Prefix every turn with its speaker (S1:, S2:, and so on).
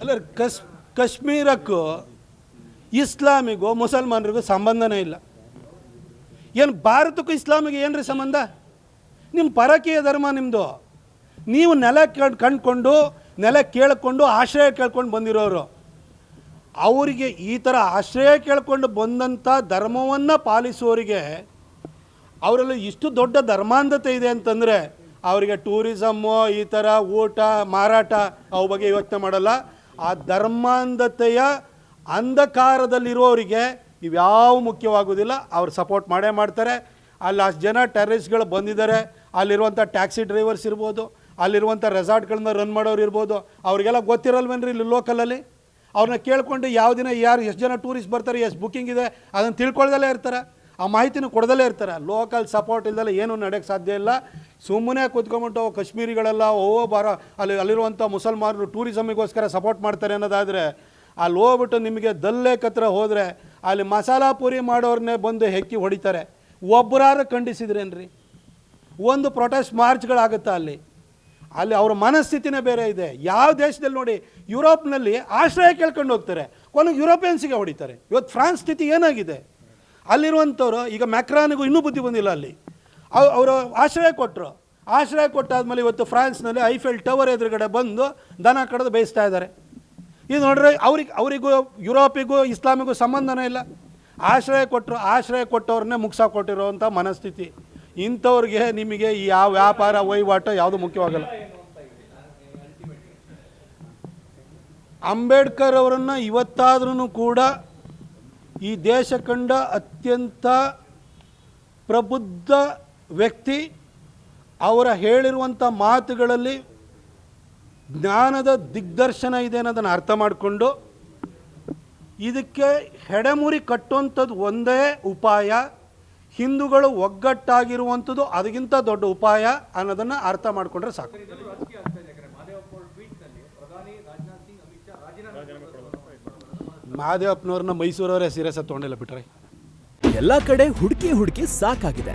S1: ಅಲ್ಲ ಕಶ್ ಕಾಶ್ಮೀರಕ್ಕೂ ಇಸ್ಲಾಮಿಗೂ ಮುಸಲ್ಮಾನರಿಗೂ ಸಂಬಂಧನೇ ಇಲ್ಲ. ಏನು ಭಾರತಕ್ಕೂ ಇಸ್ಲಾಮಿಗೆ ಏನ್ರಿ ಸಂಬಂಧ? ನಿಮ್ಮ ಪರಕೀಯ ಧರ್ಮ ನಿಮ್ಮದು ನೀವು ನೆಲ ಕಂಡ್ಕೊಂಡು ನೆಲ ಕೇಳಿಕೊಂಡು, ಆಶ್ರಯ ಕೇಳ್ಕೊಂಡು ಬಂದಿರೋರು. ಅವರಿಗೆ ಈ ಥರ ಆಶ್ರಯ ಕೇಳ್ಕೊಂಡು ಬಂದಂಥ ಧರ್ಮವನ್ನು ಪಾಲಿಸುವವರಿಗೆ ಅವರಲ್ಲಿ ಇಷ್ಟು ದೊಡ್ಡ ಧರ್ಮಾಂಧತೆ ಇದೆ ಅಂತಂದರೆ, ಅವರಿಗೆ ಟೂರಿಸಮ್ಮು, ಈ ಥರ ಊಟ, ಮಾರಾಟ ಅವು ಬಗ್ಗೆ ಯೋಚನೆ ಮಾಡಲ್ಲ. ಆ ಧರ್ಮಾಂಧತೆಯ ಅಂಧಕಾರದಲ್ಲಿರೋರಿಗೆ ಇವ್ಯಾವ ಮುಖ್ಯವಾಗೋದಿಲ್ಲ ಅವ್ರು ಸಪೋರ್ಟ್ ಮಾಡೇ ಮಾಡ್ತಾರೆ. ಅಲ್ಲಿ ಅಷ್ಟು ಜನ ಟೆರರಿಸ್ಟ್ಗಳು ಬಂದಿದ್ದಾರೆ. ಅಲ್ಲಿರುವಂಥ ಟ್ಯಾಕ್ಸಿ ಡ್ರೈವರ್ಸ್ ಇರ್ಬೋದು, ಅಲ್ಲಿರುವಂಥ ರೆಸಾರ್ಟ್ಗಳನ್ನ ರನ್ ಮಾಡೋರು ಇರ್ಬೋದು. ಅವರಿಗೆಲ್ಲ ಗೊತ್ತಿರಲ್ವೇನ್ರಿ ಇಲ್ಲಿ ಲೋಕಲಲ್ಲಿ? ಅವ್ರನ್ನ ಕೇಳಿಕೊಂಡು ಯಾವ ದಿನ ಯಾರು ಎಷ್ಟು ಜನ ಟೂರಿಸ್ಟ್ ಬರ್ತಾರೆ, ಎಷ್ಟು ಬುಕ್ಕಿಂಗ್ ಇದೆ ಅದನ್ನು ತಿಳ್ಕೊಳ್ದಲ್ಲೇ ಇರ್ತಾರೆ. ಆ ಮಾಹಿತಿನೂ ಕೊಡದಲ್ಲೇ ಇರ್ತಾರೆ. ಲೋಕಲ್ ಸಪೋರ್ಟ್ ಇಲ್ದಲೆ ಏನೂ ನಡೆಯೋಕ್ಕೆ ಸಾಧ್ಯ ಇಲ್ಲ. ಸುಮ್ಮನೆ ಕೂತ್ಕೊಂಬಿಟ್ಟು ಕಾಶ್ಮೀರಿಗಳೆಲ್ಲ, ಓ ಬಾರ ಅಲ್ಲಿ, ಅಲ್ಲಿರುವಂಥ ಮುಸಲ್ಮಾನರು ಟೂರಿಸಮಿಗೋಸ್ಕರ ಸಪೋರ್ಟ್ ಮಾಡ್ತಾರೆ ಅನ್ನೋದಾದರೆ, ಅಲ್ಲಿ ಹೋಗ್ಬಿಟ್ಟು ನಿಮಗೆ ದಲ್ಲೇಕ್ ಹತ್ರ ಹೋದರೆ, ಅಲ್ಲಿ ಮಸಾಲ ಪೂರಿ ಮಾಡೋರನ್ನೇ ಬಂದು ಹೆಕ್ಕಿ ಹೊಡಿತಾರೆ. ಒಬ್ಬರಾರು ಖಂಡಿಸಿದ್ರೇನ್ರಿ? ಒಂದು ಪ್ರೊಟೆಸ್ಟ್ ಮಾರ್ಚ್ಗಳಾಗುತ್ತಾ ಅಲ್ಲಿ? ಅಲ್ಲಿ ಅವ್ರ ಮನಸ್ಥಿತಿನೇ ಬೇರೆ ಇದೆ. ಯಾವ ದೇಶದಲ್ಲಿ ನೋಡಿ, ಯುರೋಪ್ನಲ್ಲಿ ಆಶ್ರಯ ಕೇಳ್ಕೊಂಡು ಹೋಗ್ತಾರೆ. ಕೊನೆಗೆ ಯುರೋಪಿಯನ್ಸಿಗೆ ಹೊಡಿತಾರೆ. ಇವತ್ತು ಫ್ರಾನ್ಸ್ ಸ್ಥಿತಿ ಏನಾಗಿದೆ? ಅಲ್ಲಿರುವಂಥವ್ರು, ಈಗ ಮ್ಯಾಕ್ರಾನಿಗೂ ಇನ್ನೂ ಬುದ್ಧಿ ಬಂದಿಲ್ಲ ಅಲ್ಲಿ. ಅವರು ಆಶ್ರಯ ಕೊಟ್ಟರು ಆಶ್ರಯ ಕೊಟ್ಟಾದ್ಮೇಲೆ ಇವತ್ತು ಫ್ರಾನ್ಸ್ನಲ್ಲಿ ಐಫೆಲ್ ಟವರ್ ಎದುರುಗಡೆ ಬಂದು ದನ ಕಡಿದು ಬೇಯಿಸ್ತಾ ಇದ್ದಾರೆ. ಇದು ನೋಡ್ರಿ, ಅವ್ರಿಗೆ ಅವರಿಗೂ ಯುರೋಪಿಗೂ ಇಸ್ಲಾಮಿಗೂ ಸಂಬಂಧನೇ ಇಲ್ಲ. ಆಶ್ರಯ ಕೊಟ್ಟರು ಆಶ್ರಯ ಕೊಟ್ಟವ್ರನ್ನೇ ಮುಗ್ಸ ಕೊಟ್ಟಿರೋವಂಥ ಮನಸ್ಥಿತಿ. ಇಂಥವ್ರಿಗೆ ನಿಮಗೆ ಈ ಯಾವ ವ್ಯಾಪಾರ, ವಹಿವಾಟು ಯಾವುದು ಮುಖ್ಯವಾಗಲ್ಲ. ಅಂಬೇಡ್ಕರ್ ಅವರನ್ನು ಇವತ್ತಾದ್ರೂ ಕೂಡ ಈ ದೇಶ ಕಂಡ ಅತ್ಯಂತ ಪ್ರಬುದ್ಧ ವ್ಯಕ್ತಿ ಅವರ ಹೇಳಿರುವಂಥ ಮಾತುಗಳಲ್ಲಿ ಜ್ಞಾನದ ದಿಗ್ದರ್ಶನ ಇದೆ ಅನ್ನೋದನ್ನು ಅರ್ಥ ಮಾಡಿಕೊಂಡು ಇದಕ್ಕೆ ಹೆಡೆಮುರಿ ಕಟ್ಟುವಂಥದ್ದು ಒಂದೇ ಉಪಾಯ ಹಿಂದೂಗಳು ಒಗ್ಗಟ್ಟಾಗಿರುವಂಥದ್ದು ಅದಕ್ಕಿಂತ ದೊಡ್ಡ ಉಪಾಯ ಅನ್ನೋದನ್ನು ಅರ್ಥ ಮಾಡಿಕೊಂಡ್ರೆ ಸಾಕು. ಮಹಾದೇವಪ್ಪನವ್ರನ್ನ ಮೈಸೂರವರೇ ಸೀರಿಯಸ್ ತೊಗೊಂಡಿಲ್ಲ ಬಿಟ್ರೆ.
S2: ಎಲ್ಲಾ ಕಡೆ ಹುಡುಕಿ ಹುಡುಕಿ ಸಾಕಾಗಿದೆ.